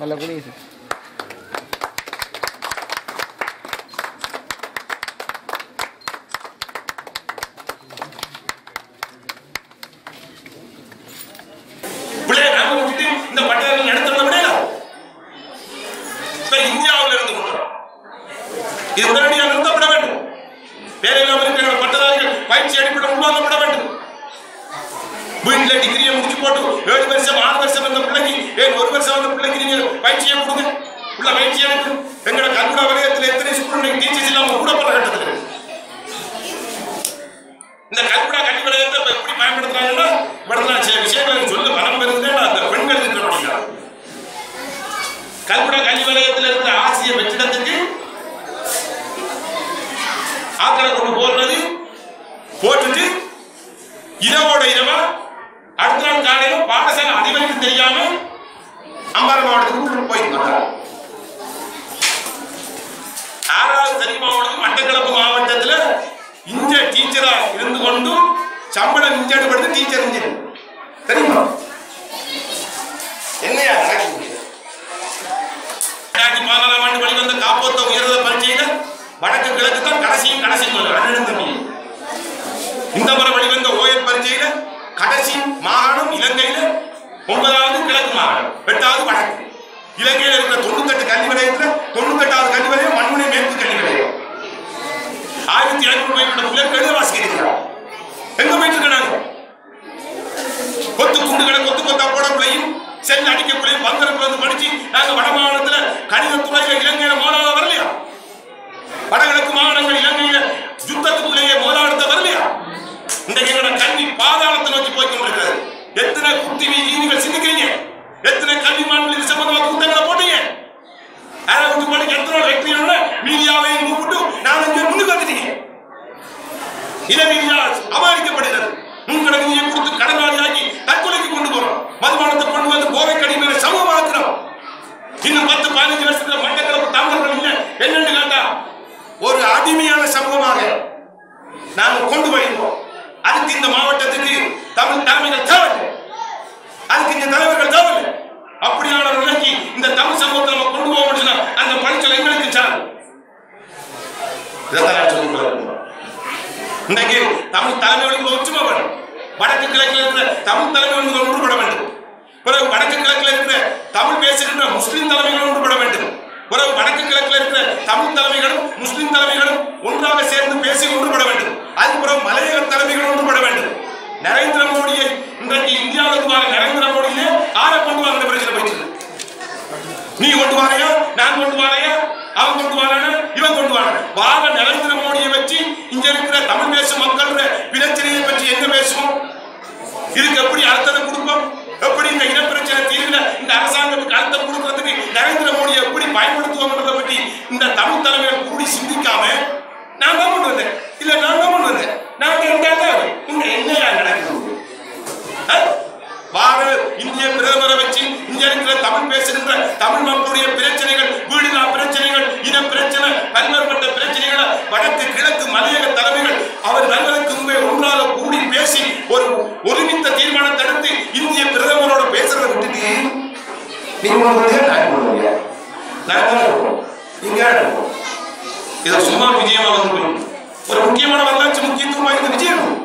நல்ல குடியுது பிள்ளைய நாம விட்டுட்டு இந்த பட்டதாரி நடத்தணும் முடியல இப்ப இந்தியாவில் இருந்து கொண்டுறோம் இது உடனடியாக நிறுத்தப்பட வேண்டும் வேலையில்லாமல் இருக்கிற பட்டதாரிகள் பயிற்சி அடிப்படை உருவாக்கப்பட வேண்டும் வீட்டுல டிகிரியை முடிச்சு போட்டு ஏழு வருஷம் ஆறு வருஷம் வந்த பிள்ளைக்கு ஏன் ஒரு வருஷம் வந்த பிள்ளைக்கு நீங்க பயிற்சியை கொடுங்க? உள்ள பயிற்சி எடுக்கு எங்களோட கல்குடா வலயத்தில் எத்தனை ஸ்கூல் டீச்சர்ஸ் இல்லாம கூடப்படுற கட்டத்தில் இந்த கல்குடா கல்வி வலயத்தை எப்படி பயன்படுத்துறாங்கன்னா இப்ப சில விஷயங்கள் சொல்ல. பலம் வருதுன்னா அந்த பெண்கள் இருக்கிற படிக்கிறாங்க கல்குடா கல்வி வலயத்தில் இருந்த ஆசிய வெற்றிடத்துக்கு ஆக்களை கொண்டு போடுறது போட்டுட்டு இரவோட இரவா அடுத்த நாள் காலையில பாடசாலை அதிபருக்கு தெரியாமல் அம்பாறை மாவட்டத்துக்கு போயிட்டு வந்தார். ஆறாவது தனி மாவட்டம் மட்டக்களப்பு மாவட்டத்துல இங்க டீச்சரா இருந்து கொண்டும் சம்பளம் இஞ்சடு படுத்து டீச்சர் இங்க. தெரியுமா? என்னையா ரெண்டாயிரத்தி பதினாலாம் ஆண்டு வெளிவந்த காப்போத்த உயர்ந்த பரீட்சையில வடக்கு கிழக்கு தான் கடைசியும் கடைசி அண்ணன் தம்பி. இந்த முறை வெளிவந்த ஓயர் பரீட்சையில கடைசி மாகாணம் இலங்கையில ஒன்பதாவது கிழக்கு மாகாணம் எட்டாவது வடக்கு. இலங்கையில் இருக்கிற தொண்ணூத்தெட்டு கல்வி நிலையத்துல தொண்ணூத்தெட்டாவது கல்வி நிலையம் மண்முனை மேற்கு கல்வி நிலையம். ஆயிரத்தி ஐநூறு பேரோட பிள்ளைகள் எழுத எங்க போயிட்டு இருக்காங்க கொத்து குண்டுகளை கொத்து கொத்தா போட பிள்ளையும் செல் அடிக்க பிள்ளையும் பங்கரப்புல படிச்சு நாங்க வட எத்தனை குத்தி நீதிகள் சிந்திக்கிறீங்க? எத்தனை கல்வி மாநில இது சம்பந்தமா கூட்டங்களை போட்டீங்க? அதை விட்டு போட்டு எத்தனை வெற்றியோட மீடியாவை கூப்பிட்டு நான் இங்க முன்னுக்கு வந்துட்டீங்க. இதை மீடியா அபாரிக்கப்படுகிறது முன்கடை நிதியை கொடுத்து கடனாளியாக்கி தற்கொலைக்கு கொண்டு போறோம். மதுபானத்தை கொண்டு வந்து கோவை கடிமையை சமமாக்குறோம் இன்னும் பத்து பதினஞ்சு வருஷத்துல மட்டக்களப்பு தமிழர்கள் இல்லை. என்னன்னு கேட்டா ஒரு அடிமையான சமூகமாக நாங்கள் கொண்டு போயிருந்தோம். அதுக்கு இந்த மாவட்டத்துக்கு தமிழ் தலைமைகள் தேவை அதுக்கு இந்த தலைவர்கள் தேவை அப்படியான ஒரு நிலைக்கு இந்த தமிழ் சமூகத்தை நம்ம கொண்டு போக முடியும்னா அந்த பணிச்சல் எங்களுக்கு சார். இன்றைக்கு தமிழ் தலைமைகளுக்கு ஒற்றுமை வேணும். வடக்கு கிழக்கில் இருக்கிற தமிழ் தலைமைகள் ஒன்றுபட வேண்டும். பிறகு வடக்கு கிழக்கில் இருக்கிற தமிழ் பேசுகின்ற முஸ்லிம் தலைமைகள் ஒன்றுபட வேண்டும். பிறகு வடக்கு கிழக்கில் இருக்கிற தமிழ் தலைமைகளும் முஸ்லிம் தலைமைகளும் ஒன்றாக சேர்ந்து பேசி ஒன்றுபட வேண்டும். அதுக்கு பிறகு மலையக தலைமைகள் ஒன்றுபட வேண்டும் நரேந்திர மோடியை இன்றைக்கு இந்தியாவுக்கு வர நரேந்திர மோடியிலே ஆளை கொண்டு வாங்க பிரச்சனை போயிட்டு இருக்கு. நீ கொண்டு வாரையா நான் கொண்டு வாரையா? அவன் கொண்டு வரானா? இவன் கொண்டு வரான? வார நரேந்திர மோடியை வச்சு இங்க இருக்கிற தமிழ் பேசும் மக்கள் பிரச்சனையை பற்றி என்ன பேசுவோம்? இதுக்கு எப்படி அர்த்தத்தை கொடுப்போம்? எப்படி இந்த இனப்பிரச்சனை தீர்வில் இந்த அரசாங்கத்துக்கு அர்த்தம் கொடுக்கறதுக்கு நரேந்திர மோடியை எப்படி பயன்படுத்துவோம்ன்றதை பற்றி இந்த தமிழ் தலைமைகள் கூடி சிந்திக்காம நான் தான் கொண்டு வந்தேன் இல்ல நான் தான் கொண்டு வந்தேன் நான் கேட்டாதான் உங்க என்னையா நடக்குது ஆ? வார இந்திய பிரதமரை வச்சு இங்க இருக்கிற தமிழ் பேசுகின்ற தமிழ் மக்களுடைய பிரச்சனைகள் வீடுலா பிரச்சனைகள் இன பல்வேறுபட்ட பிரச்சனைகளை வடக்கு கிழக்கு மலையக தலைமைகள் அவர் தங்களுக்கு முன்பே ஒன்றாக கூடி பேசி ஒரு ஒருமித்த தீர்மானத்தை எடுத்து இந்திய பிரதமரோட பேசுறதை விட்டுட்டு நீங்க. நீங்க. இதை சும்மா விஜயமா வந்து ஒரு முக்கியமான வரலாறு